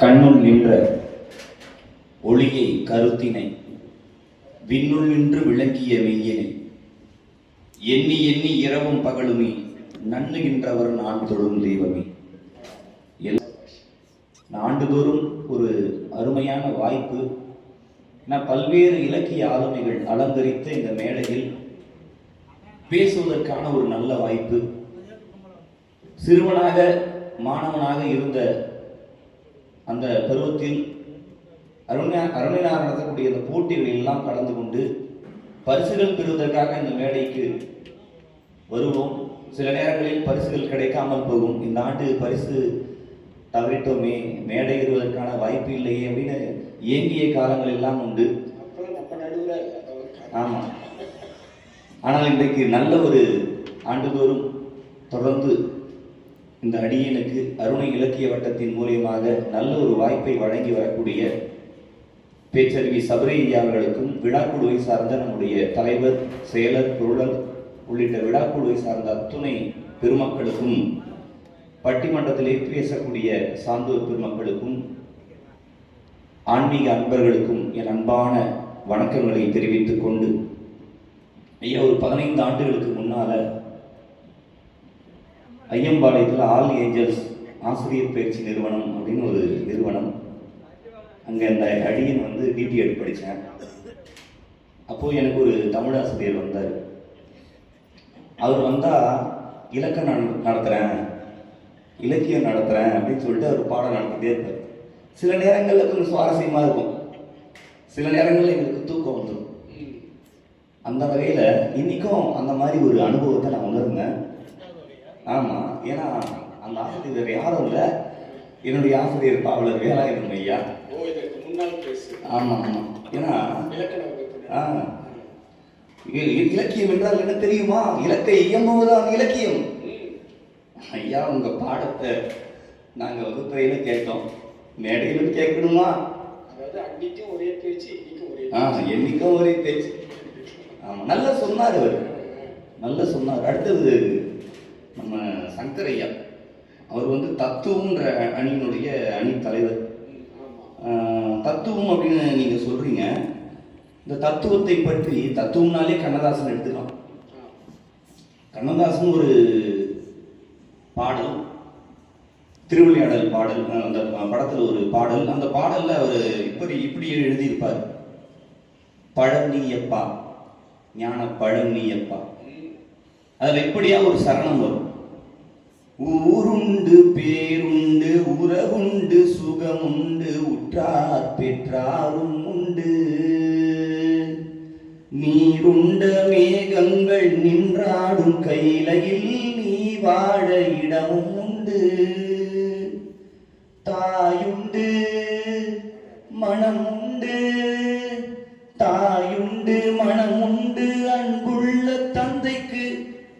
கண்ணுள் நின்ற ஒளியை கருத்தினை விண்ணுள் நின்று விளங்கிய மெய்யனை எண்ணி எண்ணி இரவும் பகலுமே நண்ணுகின்றவர் நான் தொழும் தெய்வமே. எல்- ஆண்டுதோறும் ஒரு அருமையான வாய்ப்பு. நான் பல்வேறு இலக்கிய ஆளுமைகள் அலங்கரித்த இந்த மேடையில் பேசுவதற்கான ஒரு நல்ல வாய்ப்பு. சிறுவனாக மாணவனாக இருந்த அந்த பருவத்தில் அருணா அருணையார் நடத்தக்கூடிய அந்த போட்டிகளில் எல்லாம் கலந்து கொண்டு பரிசுகள் பெறுவதற்காக இந்த மேடைக்கு வருவோம். சில நேரங்களில் பரிசுகள் கிடைக்காமல் போகும். இந்த ஆண்டு பரிசு தவறிட்டோமே மேடை வாய்ப்பு இல்லையே அப்படின்னு இயங்கிய காலங்கள் எல்லாம் உண்டு. ஆமாம் ஆனால் இன்றைக்கு நல்ல ஒரு ஆண்டுதோறும் தொடர்ந்து இந்த அடியனுக்கு அருணை இலக்கிய வட்டத்தின் மூலியமாக நல்ல ஒரு வாய்ப்பை வழங்கி வரக்கூடிய பேச்சருவி சபரி அவர்களுக்கும் விழாக்குழுவை சார்ந்த நம்முடைய தலைவர் செயலர் பொருளர் உள்ளிட்ட விழாக்குழுவை சார்ந்த அத்துணை பெருமக்களுக்கும் பட்டிமன்றத்திலே பேசக்கூடிய சான்றோர் பெருமக்களுக்கும் ஆன்மீக அன்பர்களுக்கும் என் அன்பான வணக்கங்களை தெரிவித்துக் கொண்டு ஐயா ஒரு பதினைந்து ஆண்டுகளுக்கு முன்னால ஐயம்பாளையத்தில் ஆல் ஏஞ்சல்ஸ் ஆசிரியர் பயிற்சி நிறுவனம் அப்படின்னு ஒரு நிறுவனம். அங்கே அந்த அடியன் வந்து பிபிஎட் படித்தேன் அப்போது எனக்கு ஒரு தமிழாசிரியர் வந்தார். அவர் வந்தால் இலக்கணம் நடத்துகிறேன் இலக்கியம் நடத்துகிறேன் அப்படின்னு சொல்லிட்டு அவர் பாடம் நடத்திட்டே இருப்பார். சில நேரங்களில் கொஞ்சம் சுவாரஸ்யமாக இருக்கும். சில நேரங்களில் எங்களுக்கு தூக்கம் வந்துடும் அந்த வகையில் இன்றைக்கும் அந்த மாதிரி ஒரு அனுபவத்தை நான் உணர்ந்தேன். ஆமாம் ஏன்னா அந்த ஆசிரியர் வேறு யாரும் இல்லை. என்னுடைய ஆசிரியர் பாவலர் வேலாயுதம் ஐயா. ஆமாம் ஆமாம் ஏன்னா ஆ, இலக்கியம் என்றால் என்ன தெரியுமா? இலக்கை இயம்புவதுதான் இலக்கியம். ஐயா உங்க பாடத்தை நாங்க வகுப்பறையில கேட்டோம். மேடையிலும் கேட்கணுமா? ஒரே பேச்சு ஆ என்னைக்கும் ஒரே பேச்சு. ஆமா நல்லா சொன்னார் அவர். நல்லா சொன்னார். அடுத்தது நம்ம சங்கர் ஐயா அவர் வந்து தத்துவம்ன்ற அணியினுடைய அணி தலைவர். தத்துவம் அப்படின்னு நீங்க சொல்றீங்க. இந்த தத்துவத்தை பற்றி தத்துவம்னாலே கண்ணதாசன் எடுத்துக்கலாம். கண்ணதாசன் ஒரு பாடல் திருவிளையாடல் பாடல் அந்த படத்தில் ஒரு பாடல். அந்த பாடலில் அவர் இப்படி இப்படி எழுதியிருப்பார். பழனியப்பா ஞான பழனியப்பா அதில் இப்படியா ஒரு சரணம் வரும். ஊருண்டு பேருண்டு உறவுண்டு சுகமுண்டு உற்றார் பெற்றாரும் உண்டு. நீருண்ட மேகங்கள் நின்றாடும் கையிலையில் நீ வாழ இடமும் உண்டு. தாயுண்டு மனம் உண்டு தாயுண்டு மனம் உண்டு அன்புள்ள தந்தைக்கு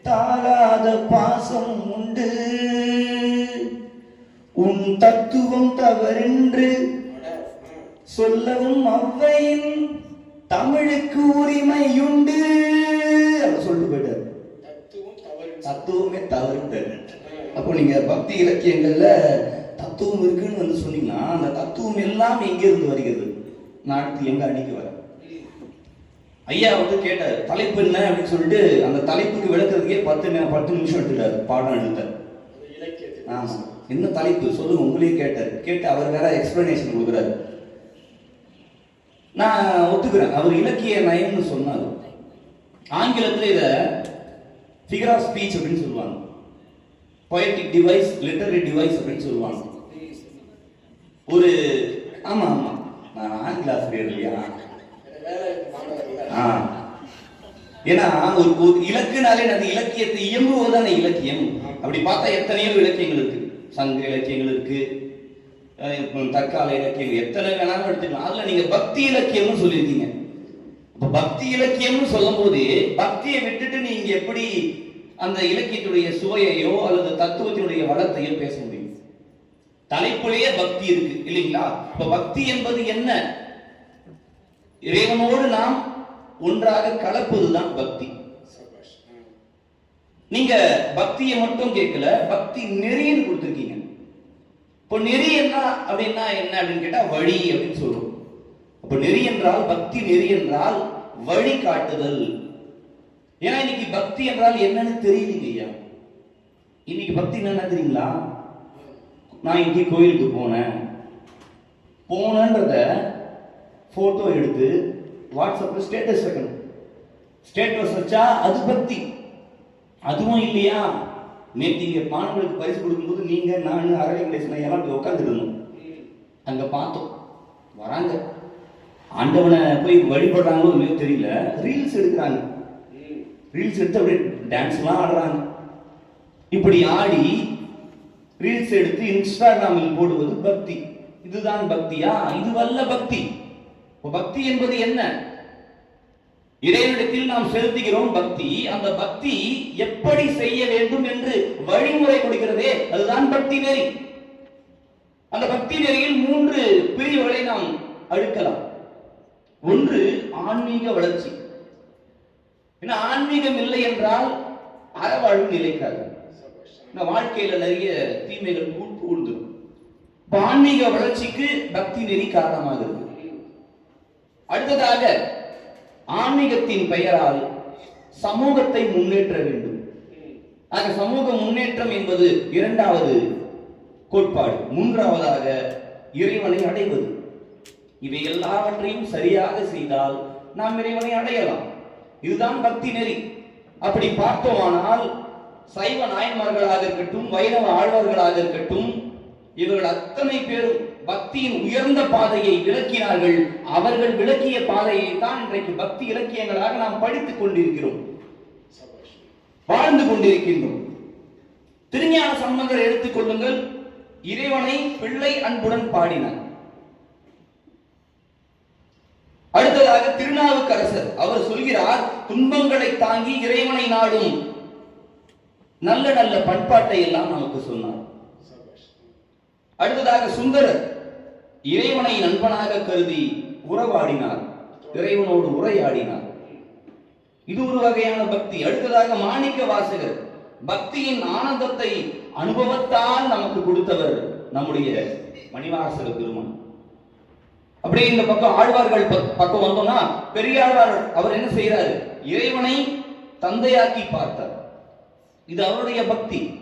தாளாத பாசம் உண்டு. தத்துவம் தவறென்று. சொல்லவும் அவ்வையின் தமிழுக்கு உரிமையுண்டு அப்படி சொல்லிட்டு போயிட்டார். தத்துவம் தவறு அப்போ நீங்க பக்தி இலக்கியங்கள்ல தத்துவம் இருக்குன்னு வந்து சொன்னீங்கன்னா அந்த தத்துவம் எல்லாம் எங்க இருந்து வருகிறது? நான் அடுத்து எங்க அணிக்கு வரேன் ஐயா வந்து கேட்டார் தலைப்பு என்ன? அப்படின்னு சொல்லிட்டு அந்த தலைப்புக்கு விளக்குறதுக்கே பத்து பத்து நிமிஷம் எடுத்துட்டாரு பாடம் எடுத்தார். ஆமா. என்ன தலைப்பு? சொல்லுங்க உங்களையே கேட்டார். கேட்டு அவர் வேற எக்ஸ்பிளனேஷன் கொடுக்குறாரு. நான் ஒத்துக்கிறேன். அவர் இலக்கிய நயம்னு சொன்னார். ஆங்கிலத்தில் இதை ஃபிகர் ஆஃப் ஸ்பீச் அப்படின்னு சொல்லுவாங்க. பொயட்டிக் டிவைஸ் லிட்டரரி டிவைஸ் அப்படின்னு சொல்லுவாங்க. ஒரு ஆமா ஆமா. நான் ஆங்கில ஆசிரியர் இல்லையா ஆ. ஏன்னா ஒரு இலக்குனாலே அது இலக்கியத்தை இயம்புவதுதானே இலக்கியம். அப்படி பார்த்தா எத்தனையோ இலக்கியங்கள் இருக்கு. சங்க இலக்கியங்கள் இருக்கு. தற்கால இலக்கியங்கள் எத்தனை வேணாலும் எடுத்துக்கலாம். அதுல நீங்க பக்தி இலக்கியம்னு சொல்லியிருக்கீங்க. இப்போ பக்தி இலக்கியம்னு சொல்லும்போது பக்தியை விட்டுட்டு நீங்க எப்படி அந்த இலக்கியத்துடைய சுவையையோ அல்லது தத்துவத்தினுடைய வளத்தையோ பேச முடியும்? தலைப்புலேயே பக்தி இருக்கு இல்லைங்களா? இப்ப பக்தி என்பது என்ன? இறைவனோடு நாம் ஒன்றாக கலப்பதுதான் பக்தி. நீங்க பக்தியை மட்டும் கேட்கல பக்தி நெறின்னு கொடுத்துருக்கீங்க. இப்போ நெறி என்ன அப்படின்னா என்ன அப்படின்னு கேட்டா வழி அப்படின்னு சொல்லுவோம் அப்ப நெறி என்றால் பக்தி நெறி என்றால் வழி காட்டுதல். ஏன்னா இன்னைக்கு பக்தி என்றால் என்னன்னு தெரியலீங்க ஐயா. இன்னைக்கு பக்தி என்ன தெரியுங்களா? நான் இங்கே கோயிலுக்கு போனேன். போனன்றத போட்டோ எடுத்து வாட்ஸ்அப்ல ஸ்டேட்டஸ் வைக்கணும். ஸ்டேட்டஸ் வச்சா அது பக்தி. அதுவும் இல்லையா? நேற்று இங்கே மாணவர்களுக்கு பரிசு கொடுக்கும்போது நீங்க நான் அரளி கணேசன் எல்லாம் போய் உட்காந்துருந்தோம் அங்க பார்த்தோம். வராங்க. ஆண்டவனை போய் வழிபடுறாங்களோ இல்லையோ தெரியல. ரீல்ஸ் எடுக்கிறாங்க. ரீல்ஸ் எடுத்து அப்படியே டான்ஸ்லாம் ஆடுறாங்க. இப்படி ஆடி ரீல்ஸ் எடுத்து இன்ஸ்டாகிராமில் போடுவது பக்தி. இதுதான் பக்தியா? இதுவல்ல பக்தி. பக்தி என்பது என்ன? இறைவனிடத்தில் நாம் செலுத்துகிறோம் பக்தி. அந்த பக்தி எப்படி செய்ய வேண்டும் என்று வழிமுறை கொடுக்கிறதே அதுதான் பக்தி நெறி. அந்த பக்தி நெறியில் மூன்று பிரிவுகளை நாம் அழுக்கலாம். ஒன்று ஆன்மீக வளர்ச்சி. ஏன்னா ஆன்மீகம் இல்லை என்றால் அறவாழ்வு நிலைக்காது. இந்த வாழ்க்கையில நிறைய தீமைகள் பூ- ஆன்மீக வளர்ச்சிக்கு பக்தி நெறி காரணமாக இருக்கு. அடுத்ததாக ஆன்மீகத்தின் பெயரால் சமூகத்தை முன்னேற்ற வேண்டும். ஆக சமூக முன்னேற்றம் என்பது இரண்டாவது கோட்பாடு. மூன்றாவதாக இறைவனை அடைவது. இவை எல்லாவற்றையும் சரியாக செய்தால் நாம் இறைவனை அடையலாம். இதுதான் பக்தி நெறி. அப்படி பார்த்தோமானால் சைவ நாயன்மார்களாக இருக்கட்டும் வைணவ ஆழ்வார்களாக இருக்கட்டும் இவர்கள் அத்தனை பேரும் பக்தியின் உயர்ந்த பாதையை விளக்கினார்கள். அவர்கள் விளக்கிய பாதையை தான் இன்றைக்கு பக்தி இலக்கியங்களாக நாம் படித்துக் கொண்டிருக்கிறோம். வாழ்ந்து கொண்டிருக்கின்றோம். திருஞான சம்பந்தர் எடுத்துக்கொள்ளுங்கள் இறைவனை பிள்ளை அன்புடன் பாடினார். அடுத்ததாக திருநாவுக்கரசர் அவர் சொல்கிறார் துன்பங்களை தாங்கி இறைவனை நாடும். நல்ல நல்ல பண்பாட்டை எல்லாம் நமக்கு சொன்னார். அடுத்ததாக சுந்தரர் இறைவனை நண்பனாக கருதி உறவாடினார். இறைவனோடு உரையாடினார். இது ஒரு வகையான பக்தி. அடுத்ததாக மாணிக்க வாசகர் பக்தியின் ஆனந்தத்தை அனுபவத்தால் நமக்கு கொடுத்தவர் நம்முடைய மணிவாசக பெருமான் அப்படியே இந்த பக்கம் ஆழ்வார்கள் பக்- பக்கம் வந்தோம்னா பெரியாழ்வார் அவர் என்ன செய்யறாரு இறைவனை தந்தையாக்கி பார்த்தார். இது அவருடைய பக்தி.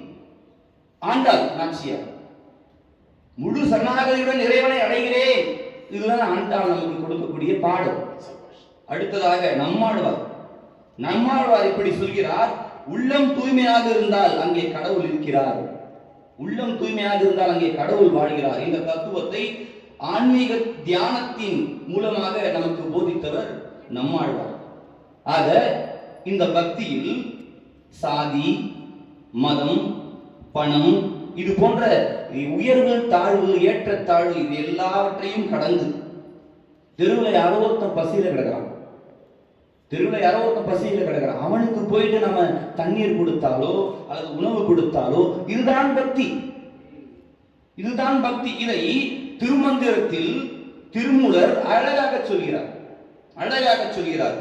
ஆண்டாள் நாச்சியார். முழு சரணாகதியுடன் இறைவனை அடைகிறேன். இதுதான் ஆண்டாள் நமக்கு கொடுக்கக்கூடிய பாடம் அடுத்ததாக நம்மாழ்வார். நம்மாழ்வார் இப்படி சொல்கிறார் உள்ளம் தூய்மையாக இருந்தால் அங்கே கடவுள் இருக்கிறார். உள்ளம் தூய்மையாக இருந்தால் அங்கே கடவுள் வாழ்கிறார். இந்த தத்துவத்தை ஆன்மீக தியானத்தின் மூலமாக நமக்கு போதித்தவர் நம்மாழ்வார். ஆக இந்த பக்தியில் சாதி மதம் பணம் இது போன்ற உயர்வு தாழ்வு ஏற்றத்தாழ்வு இது எல்லாவற்றையும் கடந்து தெருவில் யாரோ ஒருத்தன் பசியில கிடக்குறான். தெருவில் யாரோ ஒருத்தன் பசியில கிடக்குறான். அவனுக்கு போயிட்டு நம்ம தண்ணீர் கொடுத்தாலோ அல்லது உணவு கொடுத்தாலோ இதுதான் பக்தி. இதுதான் பக்தி. இதை திருமந்திரத்தில் திருமூலர் அழகாக சொல்கிறார். அழகாக சொல்கிறார்.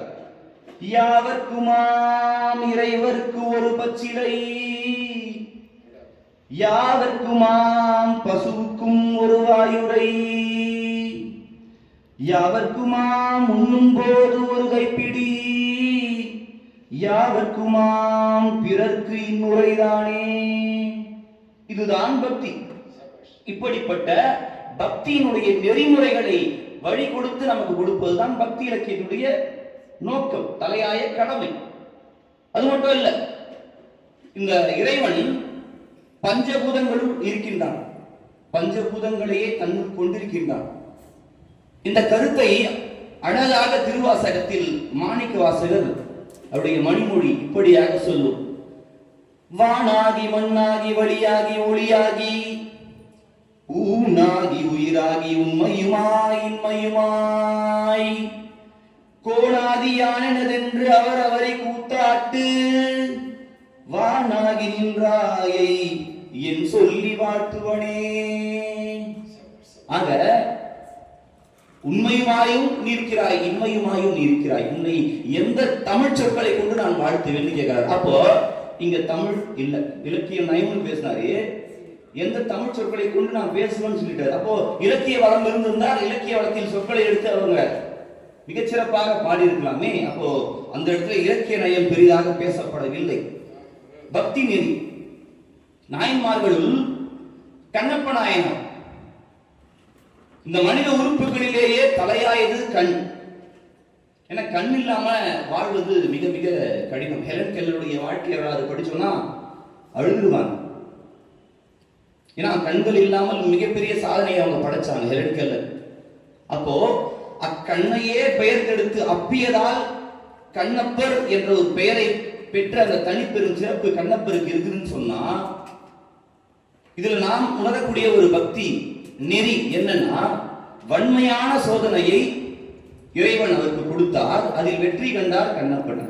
யாவர்க்குமாம் இறைவர்க்கு ஒரு பச்சிலை. யாவர்க்குமாம் பசுவுக்கும் ஒரு வாயுரை. யாவர்க்குமாம் உண்ணும் போது ஒரு கைப்பிடி. யாவர்க்குமாம் பிறர்க்கு இன்முறைதானே இதுதான் பக்தி. இப்படிப்பட்ட பக்தியினுடைய நெறிமுறைகளை வழி கொடுத்து நமக்கு கொடுப்பதுதான் பக்தி இலக்கியத்துடைய நோக்கம் தலையாய கடமை. அது மட்டும் இல்ல இந்த இறைவன் பஞ்சபூதங்களும் இருக்கின்றான். பஞ்சபூதங்களையே தன்னுள் கொண்டிருக்கின்றான். இந்த கருத்தை அழகாக திருவாசகத்தில் மாணிக்க வாசகர் அவருடைய மணிமொழி இப்படியாக சொல்லும். வானாகி மண்ணாகி வழியாகி ஒளியாகி ஊனாகி உயிராகி உண்மையுமாய் இன்மையுமாய் கோணாதியானதென்று அவர் அவரை கூத்தாட்டு வானாகி நின்றாயை என் சொல்லி வாழ்த்துவனே. ஆக உண்மையுமாயும் நிற்கிறாய் இன்மையுமாயும் நிற்கிறாய். உன்னை எந்த தமிழ் சொற்களை கொண்டு நான் வாழ்த்துவேன்னு கேட்கிறார். அப்போ இங்க தமிழ் இல்ல. இலக்கிய நயம்னு பேசினாரு. எந்த தமிழ் சொற்களை கொண்டு நான் பேசுவேன்னு சொல்லிட்டாரு. அப்போ இலக்கிய வளம் இருந்திருந்தால் இலக்கிய வளத்தில் சொற்களை எடுத்து அவங்க மிகச்சிறப்பாக பாடியிருக்கலாமே. அப்போ அந்த இடத்துல இலக்கிய நயம் பெரிதாக பேசப்படவில்லை. பக்தி நெறி நாயன்மார்களுள் கண்ணப்ப நாயனம் இந்த மனித உறுப்புகளிலேயே தலையாயது கண். ஏன்னா கண் இல்லாம வாழ்வது மிக மிக கடினம். ஹெலன் கெல்லருடைய வாழ்க்கை படிச்சோன்னா படிச்சோம்னா அழுதுருவாங்க. ஏன்னா கண்கள் இல்லாமல் மிகப்பெரிய சாதனையை அவங்க படைச்சாங்க ஹெலன் கெல்லர். அப்போ அக்கண்ணையே பெயர் தெடுத்து அப்பியதால் கண்ணப்பர் என்ற ஒரு பெயரை பெற்ற அந்த தனிப்பெரும் சிறப்பு கண்ணப்பருக்கு இருக்குதுன்னு சொன்னா இதுல நாம் உணரக்கூடிய ஒரு பக்தி நெறி என்னன்னா வன்மையான சோதனையை இறைவன் அவருக்கு கொடுத்தார். அதில் வெற்றி கண்டார் கண்ணப்பன்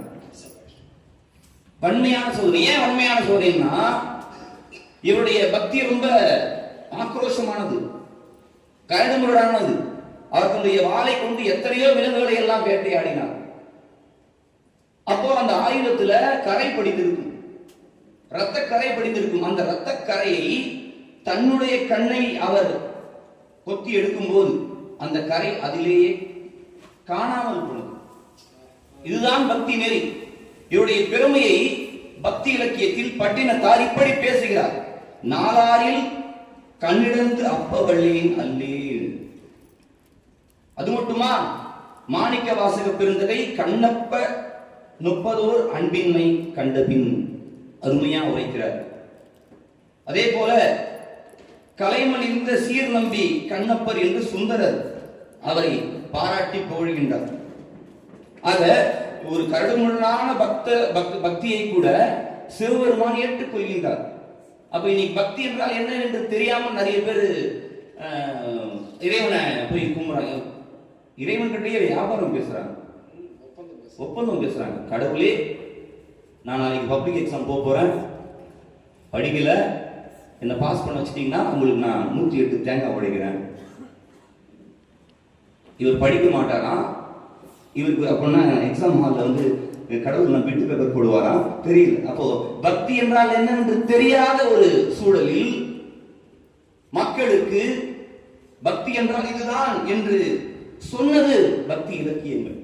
வன்மையான சோதனை. ஏன் வன்மையான சோதனைன்னா இவருடைய பக்தி ரொம்ப ஆக்ரோஷமானது கரடுமுரடானது. அவர் தன்னுடைய வாளை கொண்டு எத்தனையோ விலங்குகளை எல்லாம் வேட்டையாடினார். அப்போ அந்த ஆயுதத்துல கரை படித்திருக்கும் ரத்த கரை படிந்திருக்கும். அந்த ரத்த கரையை தன்னுடைய கண்ணை அவர் கொத்தி எடுக்கும்போது அந்த கரை அதிலேயே காணாமல் போனது. இதுதான் பக்தி நெறி. இவருடைய பெருமையை பக்தி இலக்கியத்தில் பட்டினத்தார் இப்படி பேசுகிறார். நாளாரில் கண்ணிடந்து அப்பவள்ளேன் அல்லேன் அது மட்டுமா? மாணிக்க வாசக பெருந்தகை கண்ணப்ப நுப்பதோர் அன்பின்மை கண்டபின். அருமையா உரைக்கிறார். அதே போல கலைமணிந்த சீர் நம்பி கண்ணப்பர் என்று சுந்தரர் அவரை பாராட்டி புகழ்கின்றார். ஆக ஒரு கரடுமுரடான பக்த பக்தியை கூட சிவபெருமான் ஏற்றுக்கொள்கின்றார். அப்ப இன்னைக்கு பக்தி என்றால் என்ன என்று தெரியாமல் நிறைய பேர் இறைவனை போய் கும்புறாங்க இறைவன் கிட்டேயே வியாபாரம் பேசுறாங்க. ஒப்பந்தம் பேசுறாங்க. கடவுளே நான் நாளைக்கு பப்ளிக் எக்ஸாம் போக போறேன். படிக்கல. என்னை பாஸ் பண்ண வச்சிட்டீங்கன்னா உங்களுக்கு நான் நூற்றி எட்டு தேங்காய் உடைக்கிறேன். இவர் படிக்க மாட்டாராம் இவருக்கு அப்படின்னா எக்ஸாம் ஹாலில் வந்து கடவுள் நான் பிட்டு பேப்பர் போடுவாராம் தெரியல. அப்போ பக்தி என்றால் என்ன என்று தெரியாத ஒரு சூழலில் மக்களுக்கு பக்தி என்றால் இதுதான் என்று சொன்னது பக்தி இலக்கியங்கள்.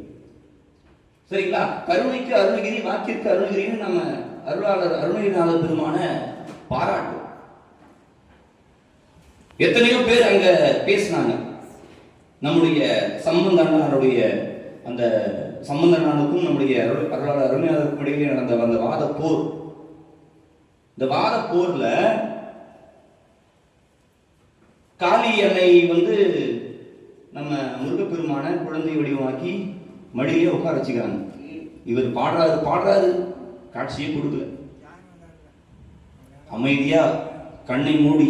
சரிங்களா? கருணைக்கு அருணகிரி வாக்கிற்கு அருணகிரின்னு நம்ம அருளாளர் அருணகிரிநாத பெருமான பாராட்டும் எத்தனையோ பேர் அங்க பேசினாங்க. நம்முடைய சம்பந்தனாருடைய அந்த சம்பந்தனாருக்கும் நம்முடைய அருளாளர் அருணகிரிநாதருக்கும் இடையிலே நடந்த அந்த வாத போர். இந்த வாத போர்ல காளி அன்னை வந்து நம்ம முருகப்பெருமான குழந்தை வடிவமாக்கி மடியிலே உட்கார வச்சுக்கிறாங்க. இவர் பாடுறாரு பாடுறாரு. காட்சியே கொடுக்கல. அமைதியா கண்ணை மூடி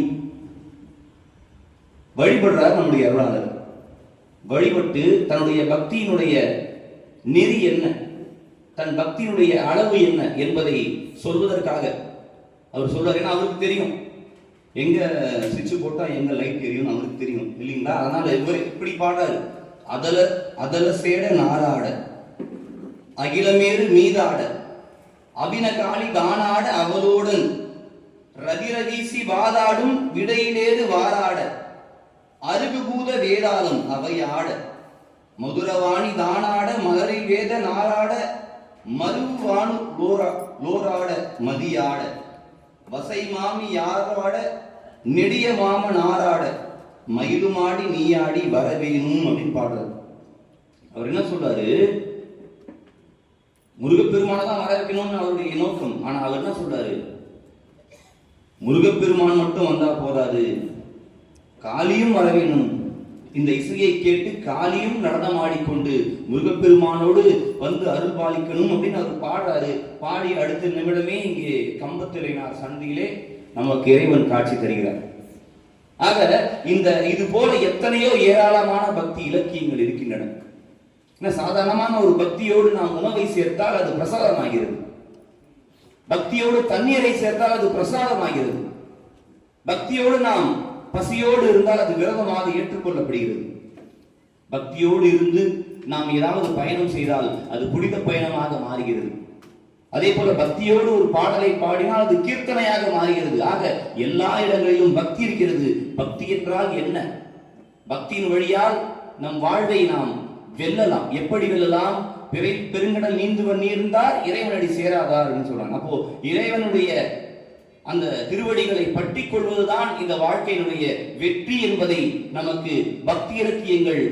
வழிபடுறார் நம்முடைய அருளாளர். வழிபட்டு தன்னுடைய பக்தியினுடைய நெறி என்ன? தன் பக்தியினுடைய அளவு என்ன என்பதை சொல்வதற்காக. அவர் சொல்றாரு ஏன்னா அவருக்கு தெரியும். எங்க சுவிட்ச் போட்டா எங்க லைட் தெரியும் அவருக்கு தெரியும் இல்லைங்களா? அதனால இவர் இப்படி பாடுறாரு. அதல அதல சேட நாராட அகிலமேறு மீதாட அபினகாளி தானாட அவளோடன் ரதிரதீசி வாதாடும் விடையிலேறு வாராட அருகுபூத வேதாளம் அவையாட மதுரவாணி தானாட மலரை வேத நாராட மருவானு லோரா லோராட மதியாட வசை மாமி யாராட நெடிய மாமன் நாராட மயிலுமாடி நீயாடி வரவேணும் அப்படின்னு பாடுறாரு. அவர் என்ன சொல்றாரு? முருகப்பெருமான தான் வர வைக்கணும்னு அவருடைய நோக்கம். ஆனா அவர் என்ன சொல்றாரு? முருகப்பெருமான் மட்டும் வந்தா போதாது. காளியும் வர வேணும் இந்த இசையை கேட்டு காளியும் நடனமாடிக்கொண்டு முருகப்பெருமானோடு வந்து அருள் பாலிக்கணும் அப்படின்னு அவர் பாடுறாரு. பாடி அடுத்த நிமிடமே இங்கே கம்பத்திலைனார் சந்தியிலே நமக்கு இறைவன் காட்சி தருகிறார். ஆக இந்த இது போல எத்தனையோ ஏராளமான பக்தி இலக்கியங்கள் இருக்கின்றன. சாதாரணமான ஒரு பக்தியோடு நாம் உணவை சேர்த்தால் அது பிரசாதமாகிறது. பக்தியோடு தண்ணீரை சேர்த்தால் அது பிரசாதமாகிறது. பக்தியோடு நாம் பசியோடு இருந்தால் அது விரதமாக ஏற்றுக்கொள்ளப்படுகிறது. பக்தியோடு இருந்து நாம் ஏதாவது பயணம் செய்தால் அது புனித பயணமாக மாறுகிறது. அதே போல பக்தியோடு ஒரு பாடலை பாடினால் அது கீர்த்தனையாக மாறுகிறது ஆக எல்லா இடங்களிலும் பக்தி இருக்கிறது. பக்தி என்றால் என்ன? பக்தியின் வழியால் நம் வாழ்வை நாம் வெல்லலாம். எப்படி வெல்லலாம்? பிறை பெருங்கடல் நீந்துவன் நீர்ந்தார் இறைவனடி அப்படின்னு சொல்றாங்க. அப்போ இறைவனுடைய அந்த திருவடிகளை பற்றி கொள்வதுதான் இந்த வாழ்க்கையினுடைய வெற்றி என்பதை நமக்கு பக்தி இலக்கியங்கள்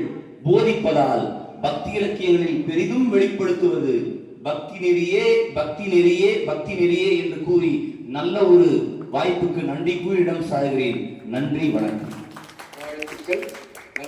போதிப்பதால் பக்தி இலக்கியங்களில் பெரிதும் வெளிப்படுத்துவது பக்தி நெறியே பக்தி நெறியே பக்தி நெறியே என்று கூறி நல்ல ஒரு வாய்ப்புக்கு நன்றி கூறிடம் சாகிறேன் நன்றி வணக்கம். வாழ்த்துக்கள்.